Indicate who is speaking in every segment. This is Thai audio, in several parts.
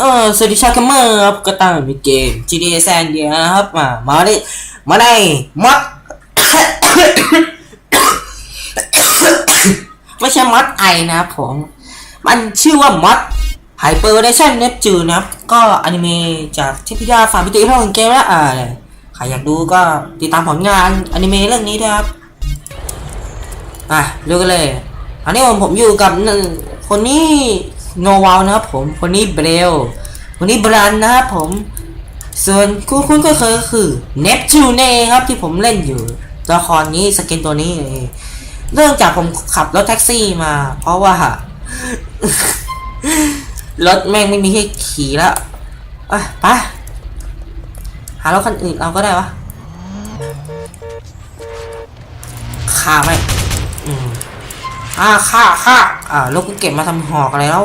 Speaker 1: เออสวัสดีชาวเกมเมอร์ครับก็ตามในเกม GTA San Andreas นะครับมามาได้มาได้มอดไม่ใช่มอดไอนะครับผม มันชื่อว่ามอด Hyper Version Neptune นะครับ ก็อนิเมะจากเทพธิดาฝาพิติเรื่องเกมและอ่าใครอยากดูก็ติดตามผลงานอนิเมะเรื่องนี้ด้วยครับ อะดูกันเลย อันนี้ผมผมอยู่กับคนนี้ โนวาลนะครับผมคนนี้เบรลคนนี้บรันนะครับผม ส่วนคุณคุณก็เคยก็คือเนปจูเน่ครับที่ผมเล่นอยู่ตัวละครนี้สกินตัวนี้เรื่องจากผมขับรถแท็กซี่มา เพราะว่ารถแม่งไม่มีให้ขี่แล้วอะไปหารถคันอื่นเราก็ได้วะข่าไหมอืมอ่าค่าค่าอ่าลูกกูเก็บมาทำหอกอะไรแล้ว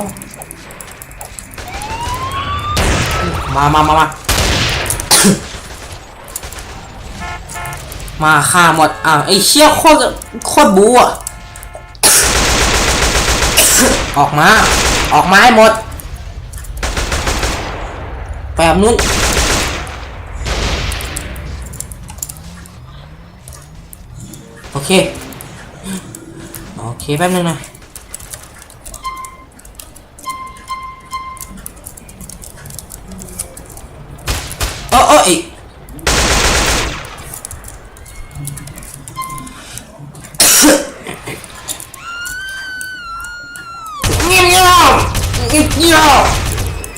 Speaker 1: มามามามามาฆ่าหมด อ่าไอ้เชี่ยโคตรโคตรบูอะ ออกมา ออกมาให้หมด แบบนู้นโอเค โอเคแป๊บนึงนะ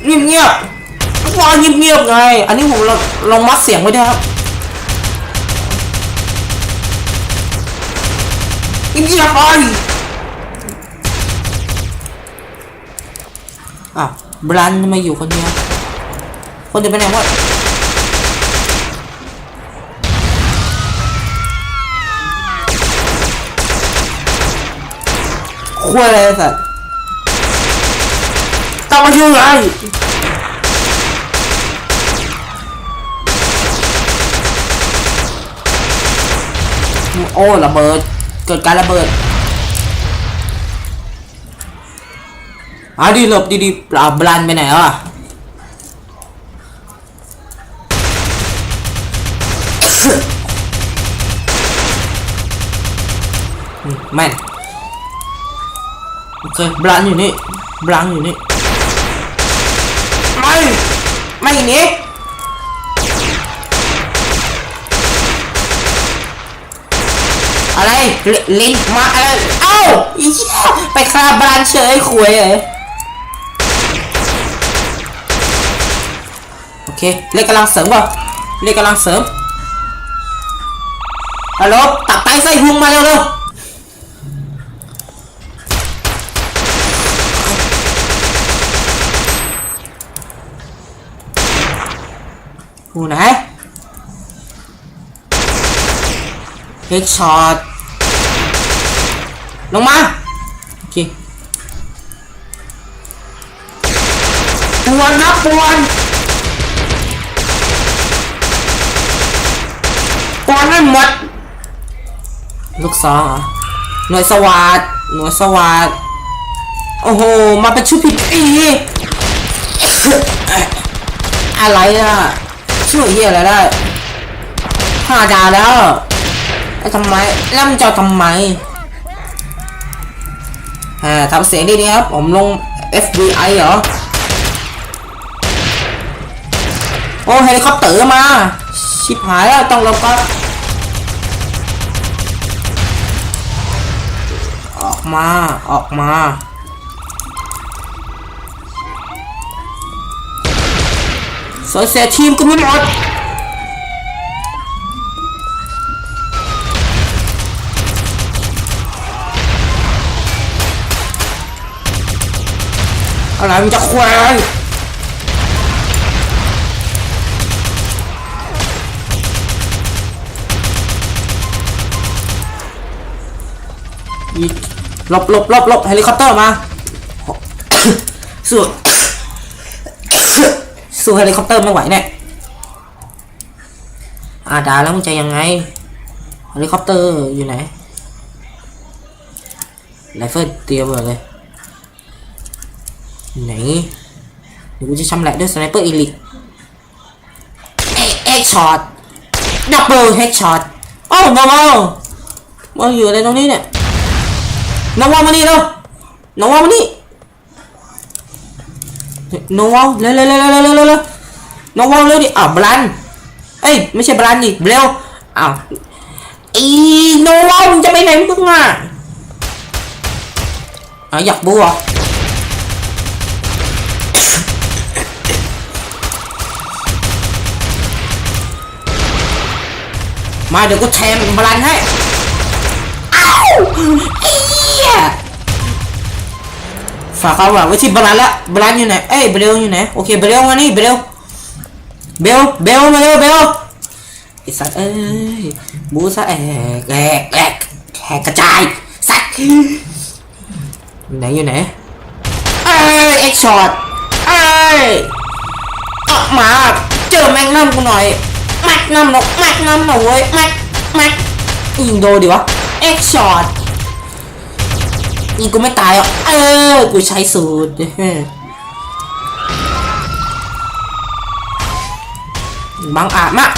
Speaker 1: เงียบเงียบว่าเงียบเงียบไง อันนี้ผมลองลองมัดเสียงไว้ได้ครับเงียบเงียบไปอ้าวบรันทำไมอยู่คนเดียวคนจะไปไหนวะคุยอะไรสัตว์ ต้องมายุ่งอะไรโอ้ระเบิด เกิดการระเบิดอะดีหลบดีๆปลาบลันไปไหนวะอืมแม่นโอเคบลันอยู่นี่บลันอยู่นี่ ไม่หนีอะไรลิลินมาอะไรเอ้าอีเหี้ยไปฆ่าบลันเฉยคุยเลยโอเคเรียกกำลังเสริมก่อนเรียกกำลังเสริมฮัลโหลตับไตไส้พุงมาเร็วเร็ว อยู่ไหนเฮดช็อตลงมา โอเคปวนนะปวนปวนไม่หมด ลูกซองเหรอ หน่วยสวัสดหน่วยสวัสดโอ้โห มาเป็นชุดผิดปีอะไรอะ ช่วยเฮียอะไรได้ห้าดาวแล้วไอ้ทำไมแล้วมันจะเอทำไมอ่าทำเสียงดีๆครับ ผมลง FBI เหรอ โอ้เฮลิคอปเตอร์มา ชิบหายแล้วต้องลบก็ออกมา ออกมา สวยเสียทีมก็ไม่หมดอะไรมันจะควายหลบหลบหลบหลบเฮลิคอปเตอร์มาสู้ สู้เฮลิคอปเตอร์ไม่ไหวแน่อาดาแล้วมึงจะยังไงเฮลิคอปเตอร์อยู่ไหนไรเฟิลเตรียมไว้เลยไหนเดี๋ยวกูจะชำแหละด้วยสไนเปอร์อีลิทเอ็กช็อตดับเบิลเฮดช็อตโอ้โนวามาอยู่อะไรตรงนี้เนี่ยโนวามานี่เร็วโนวามานี่ โนวาเร็วเร็วเร็วเร็วเร็วเร็วเร็วโนวาเร็วดิอ้าวบลันเอ้ยไม่ใช่บลันดิเร็วอ้าวอีโนวามึงจะไปไหนมึงอะอะอยากบูเหรอมาเดี๋ยวกูแทงบลันให้อ้าวไอ้เหี้ย ฝากความหวังไว้ที่บลันละบลันอยู่ไหนเอ้ยเบลอยู่ไหนโอเคเบลมานี่เบลเบลเบลมาเร็วเบลไอ้สัตว์เอ้ยบูซะแอกแอกแอกแกกระจายสัตว์อยู่ไหนอยู่ไหนเอ้ยเอ็กช็อตเอ้ยออกมาเจอแมงน้ำกูหน่อยแม็กนัมหนกแม็กนัมหนกเว้ยแม็กแม็กยิงโดดิวะเอ็กช็อต ยิงกูไม่ตายอะเออ กูใช้สูตรบังอาจมาก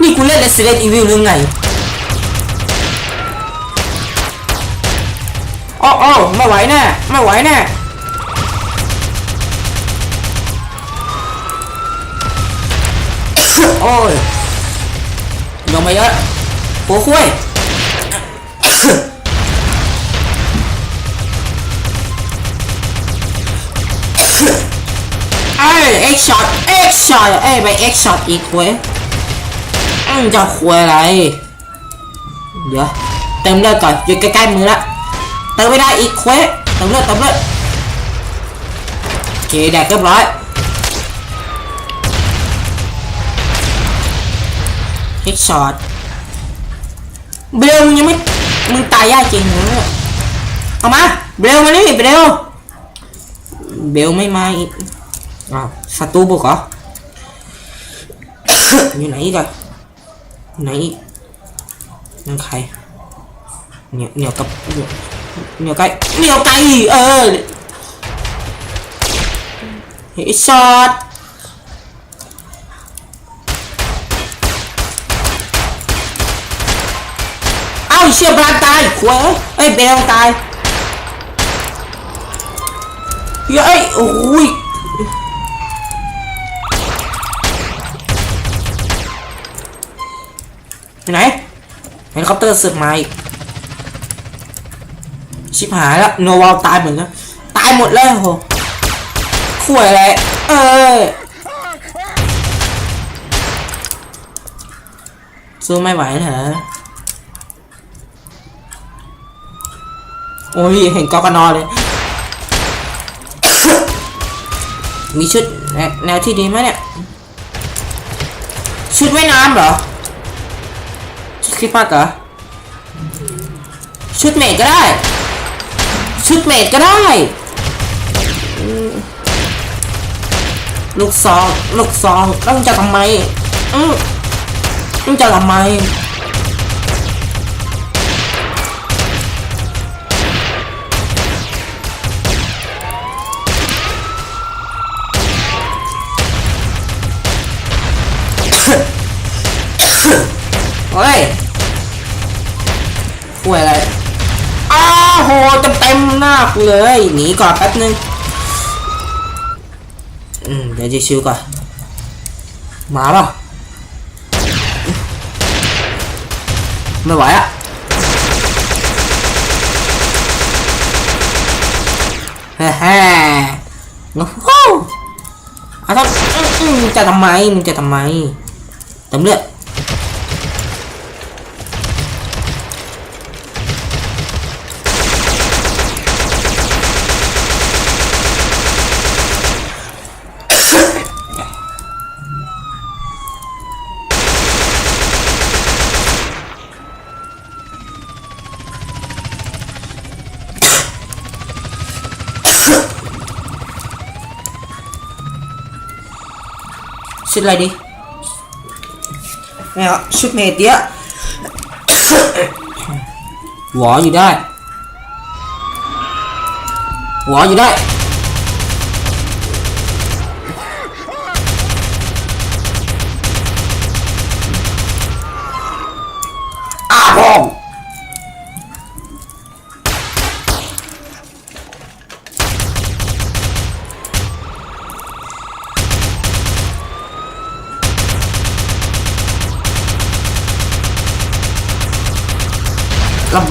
Speaker 1: นี่กูเล่น Resident Evil หรือไงอ้ออ้ไม่ไหวแน่ไม่ไหวแน่โอ้ยลงมาเยอะ หัวคุ้ยไอ้เอ็กช็อตเอ็กช็อตเอ้ยไปเอ็กช็อตอีกเว้ยอืมจะคุยอะไร เดี๋ยวเติมเลือดก่อนอยู่ใกล้ๆมือละเติมไม่ได้อีกเว้ยเติมเลือดเติมเลือดโอเคแดกเรียบร้อยเฮดช็อต เบลมึงยังไม่ มึงตายยากจริงเหรอเอามาเบลมานี่เบลเบลไม่มาอีกอ้าวศัตรูบุกเหรอ อยู่ไหนอีกอะไหนอีกนั่นใครเหนียวเหนียวกับเหนียวไก่เหนียวไก่เออเฮดช็อต เชี่ยบลานตายขวเอ้ยเบลตายเฮ้ยโอ้ยอยู่ไหนเฮลิคอปเตอร์สึกมาอีกชิบหายแล้วโนวาลตายเหมือนกันตายหมดเลยโหขวยอะไรเอ้ยสู้ไม่ไหวเหรอ อ้ยเห็นกอกนอเลย มีชุดแนวแนวที่ดีไหมเนี่ย ชุดว่ายน้ำเหรอ ชุดคริสต์มาสเหรอ ชุดเมดก็ได้ ชุดเมดก็ได้ ลูกซอง ลูกซองแล้วมึงจะทำไมอืมมึงจะทำไม มเต็มๆหน้ากูเลยหนีก่อนแป๊บนึงอืมเดี๋ยวจะชิวก่อนมาป่ะไม่ไหวอะแฮ่แฮ่งฮู้อาทำอื้ออื้อมึงจะทำไมมึงจะทำไมเติมเลือด ชุดอะไรดีไม่เอาชุดเ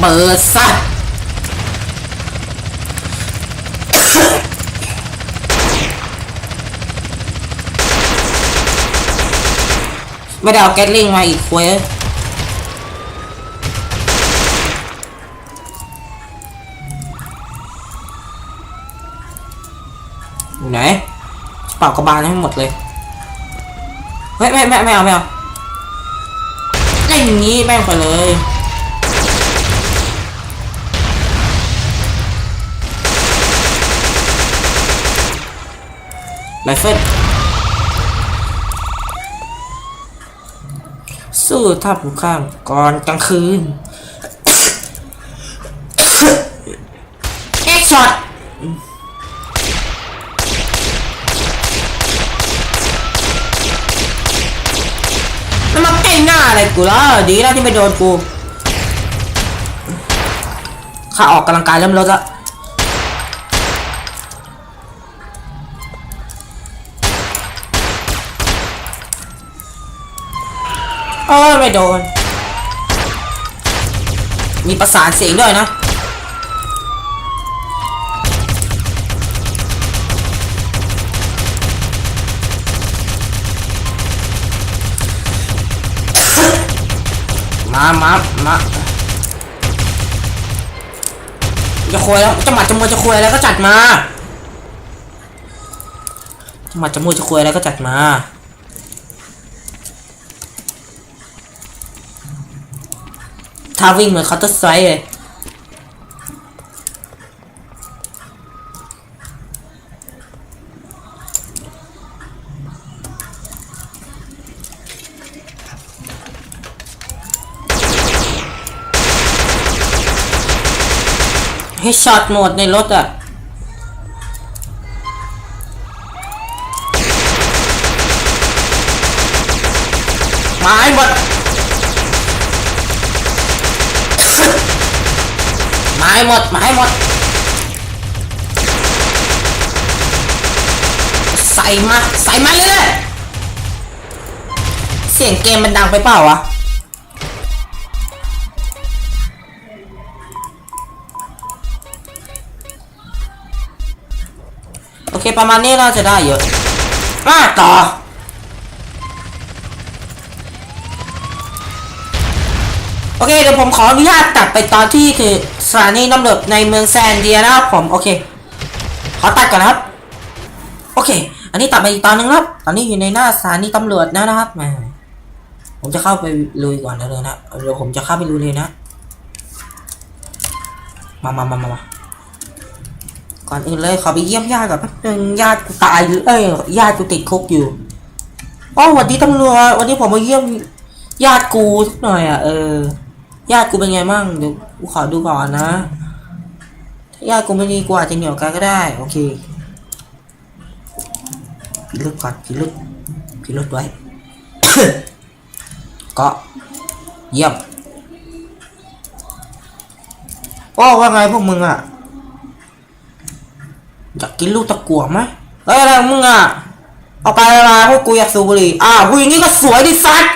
Speaker 1: มดเยอะหวออยู่ได้หัวอยู่ได้อ้าวพ่อมระเบิดซะไม่ได้เอาแก๊สลิงมาอีกควยอยู่ไหนเป่ากระบาลให้หมดเลยเฮ้ยไม่ไม่ไม่เอาไม่เอาเล่นอย่างนี้แม่งไปเลย ไรเฟิลสู้ท่าผู้ข้ามก่อนกลางคืนเอ็กช็อตแล้วมาใกล้หน้าอะไรกูแล้ว ดีแล้วที่ไม่โดนกูข้าออกกำลังกายเริ่มลดละ เออไม่โดน มีประสานเสียงด้วยนะมามามาจะคุยแล้วจะหมัดจะมวยจะคุยอะไรก็จัดมาจะหมัดจะมวยจะคุยอะไรก็จัดมา ถ้าวิ่งเหมือนเคาน์เตอร์ไซด์เลยให้ช็อตหมดในรถอะ ให้หมดมาให้หมด ใส่มา ใส่มาเลยเสียงเกมมันดังไปเปล่าวะโอเคประมาณนี้เราจะได้เยอะมาต่อ โอเคเดี๋ยวผมขออนุญาตตัดไปตอนที่คือสถานีตำรวจในเมืองแซนเดียนะครับผมโอเค ขอตัดก่อนนะครับ โอเค อันนี้ตัดไปอีกตอนนึงครับ ตอนนี้อยู่ในหน้าสถานีตำรวจนะนะครับแหมผมจะเข้าไปลุยก่อนเลยนะเดี๋ยวผมจะเข้าไปลุยเลยนะมามามามามาก่อนอื่นเลยขอไปเยี่ยมญาติก่อนแป๊บนึงญาติกูตายเอ้ยญาติกูติดคุกอยู่อ๋อวัสดีตำรวจวันนี้ผมมาเยี่ยมญาติกูสักหน่อยอะเออ ญาติกูเป็นไงมั่งเดี๋ยวกูขอดูก่อนนะถ้าญาติกูไม่ดีกูอาจจะเหนียวกันก็ได้ โอเคพิลึกก่อนพิลึกพิลึกไว้ก็เยี่ยมโอ้ว่าไงพวกมึงอะอยากกินลูกตะกั่วไหมเฮ้ยอะไรของมึงอะเอาไปอะไรพวกกูอยากสูบบุหรี่อ้าวผู้หญิงนี่ก็สวยดิสัตว์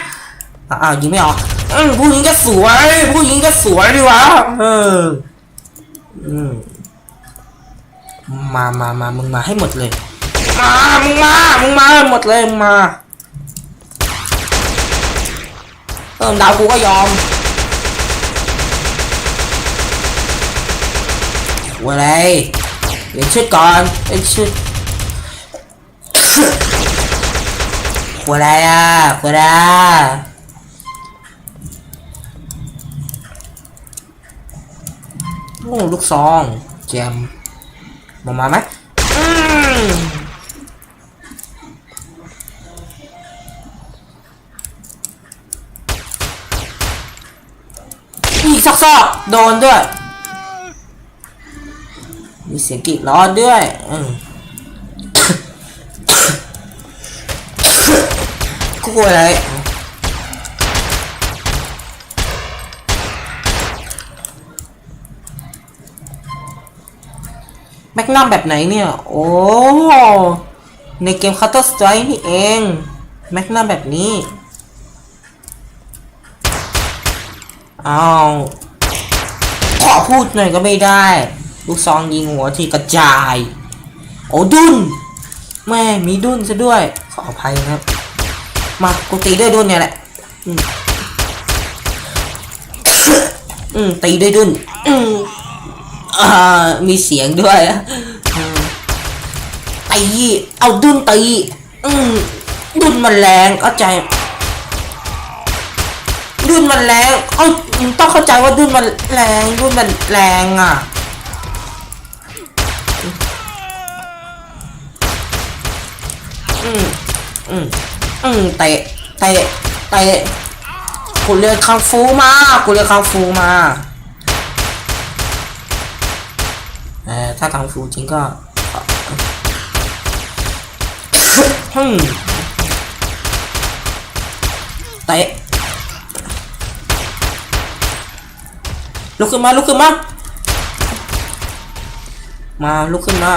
Speaker 1: อะอ้าวยิงไม่ออก อืมผู้หญิงก็สวย ผู้หญิงก็สวยดิวะเอออืมมามามามึงมาให้หมดเลย มา มึงมา มึงมาหมดเลยมึงมาเออดาวกูก็ยอมว่าอะไรเปลี่ยนชุดก่อนเปลี่ยนชุดหัวอะไรอะหัวอะไร โอ้ลูกซองแจมมามาไหมอืมอีกซอกซอกๆโดนด้วย มีเสียงกรีดร้อนด้วยอืมกูกลัวอะไร กนัมแบบไหนเนี่ย โอ้ในเกม Counter Strike นี่เองแมกนัมแบบนี้อ้าวขอพูดหน่อยก็ไม่ได้ ลูกซองยิงหัวที่กระจาย โอ้ดุนแม่มีดุนซะด้วย ขออภัยครับ มากูตีด้วยดุนเนี่ยแหละ อืมอืมตีด้วยดุนอืม มีเสียงด้วยอะอืมตีเอาดุนตีอืมดุนมันแรงเข้าใจดุนมันแรงเอ้ามึงต้องเข้าใจว่าดุนมันแรงดุนมันแรงอะอืมอืมอืมเตะเตะเตะกูเรียนคังฟูมากูเรียนคังฟูมาเออ ถ้าคังฟูจริงก็อืมเตะลุกขึ้นมาลุกขึ้นมา มาลุกขึ้นมา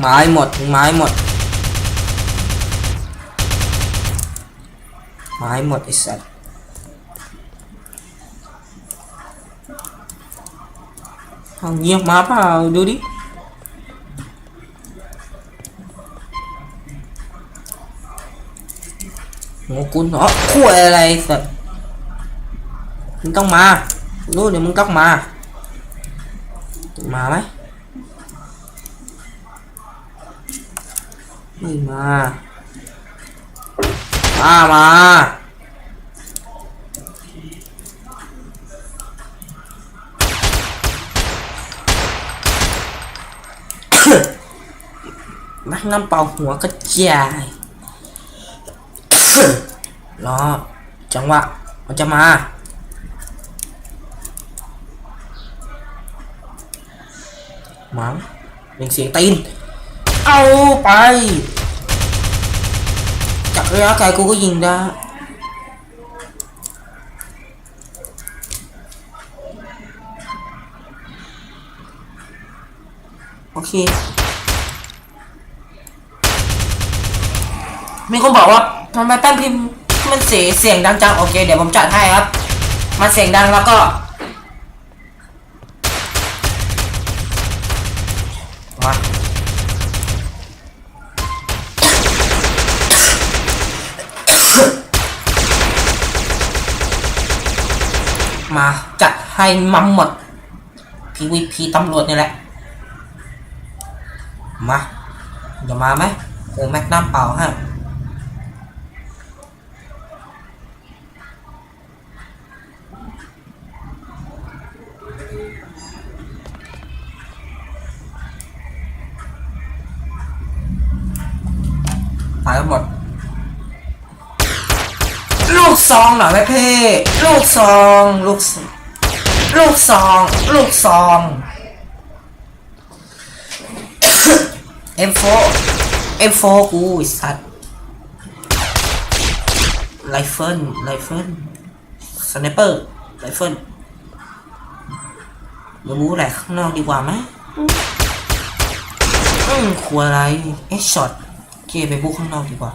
Speaker 1: ไม้หมดไม้หมด ไม้หมดไอ้สัสเอาเงียบมาเปล่าดูดิโงกุลเหร อ่ามาไม่นักน้ำเป่าหัวกระจายรอจังหวะมันจะมามาเป็นเสียงตีน เอาไป ระยะไกลกูก็ยิงได้โอเค มีคนบอกว่าทำไมแป้นพิมพ์มันเสียเสียงดังจังโอเค เดี๋ยวผมจัดให้ครับ มันเสียงดังแล้วก็ มา มา จัดให้มัมหมด PVP ตำรวจนี่แหละ มาอย่ามาไหมเออแม็กนัมเปล่าให้ตายหมด ซองเหรอแม่เพ่ลูกซอง ลูกซองลูกซอง ลูกซอง M4 M4 กูไอสัตว์ไรเฟิลไรเฟิลสไนเปอร์ไรเฟิลมาบูอะไรข้างนอกดีกว่าไหมอืมครัวอะไรเอ็กช็อตเคไปบูข้างนอกดีกว่า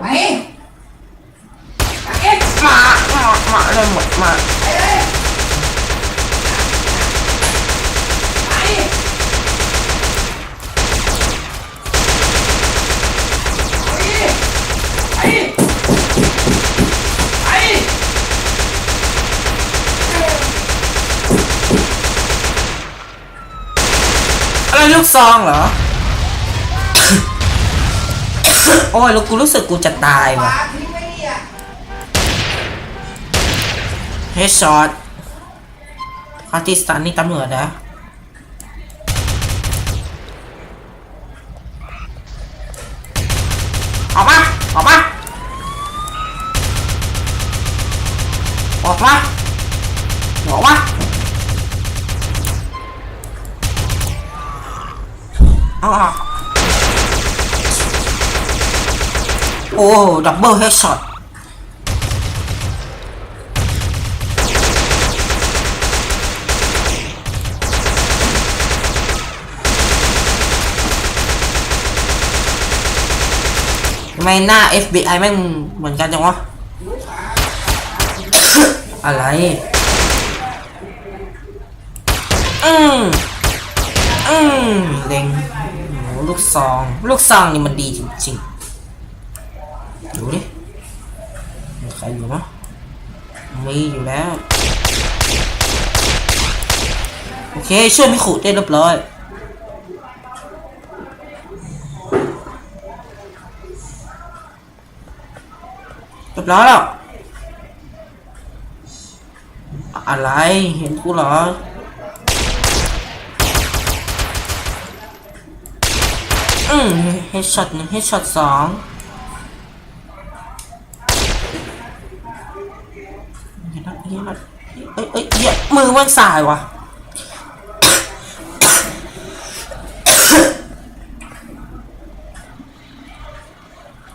Speaker 2: ไป
Speaker 1: มามา มหมดมา
Speaker 2: ไปไปไป
Speaker 1: อะไรลูกซองเหรอ โอ้ยแล้วกูรู้สึกกูจะตายว่ะ
Speaker 2: เฮ
Speaker 1: ดช็อตคาติสตันนี่ตำรวจนะออกมา ออกมา ออกมา ออกมาเอาอโอ้ดับเบิลเฮดช็อต ไมหน้า FBI แม่งเหมือนกันจังวะ อะไร อืมอืมเล็งโหลูกซอง ลูกซองนี่มันดีจริงๆ ดูดิมีใครอยู่มั้ยมีอยู่แล้ว โอเค ช่วยพี่ขุได้เรียบร้อย เรียบแล้วอะไรเห็นกูเหรออืมเฮดช็อตหนึ่งเฮดช็อตสองเห็นแล้วเห็นแล้วเอ้ยเอ้ยเยมือมันสายว่ะ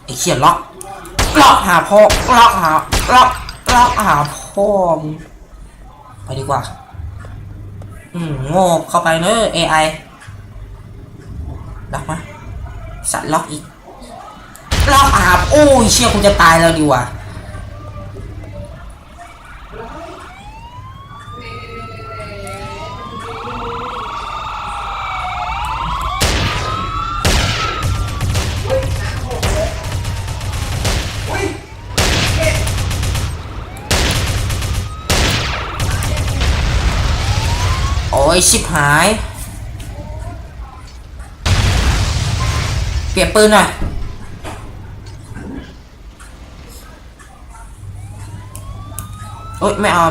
Speaker 1: ไอ้เขียนล็อก ล็อกหาพ่อล็อกหาล็อกล็อกหาพ่อไปดีกว่า อืมโง่เข้าไปเนอะ AI ล็อกมาสัตว์ล็อกอีกล็อกอาบโอ้ยเชี่ยคุณจะตายแล้วดีกว่า ยชิบหาย เปลี่ยนปืนหน่อยโอ๊ยไม่เอา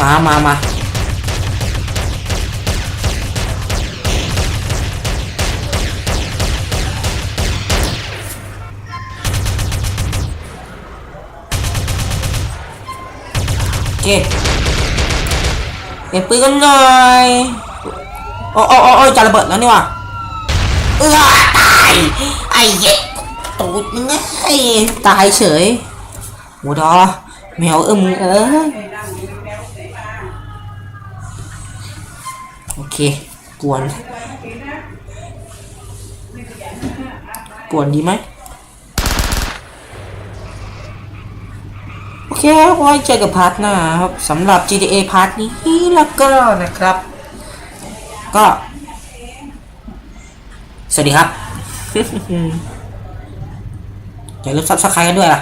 Speaker 1: มามามา เคเปลี่ยนปืนกันหน่อยโอ้โอ้โอ้จะระเบิดแล้วนี่วะเออตายไอ้เหี้ยตูดมึงไอ้ตายเฉยหมูดอแมวเออมึงเอ้ยโอเค กวน กวนดีไหม โอเคไว้เจอกับพาร์ทหน้าครับสำหรับ GTA พาร์ทนี้แล้วก็นะครับ ก็ สวัสดีครับอย่าลืมซับสไครต์กันด้วยล่ะ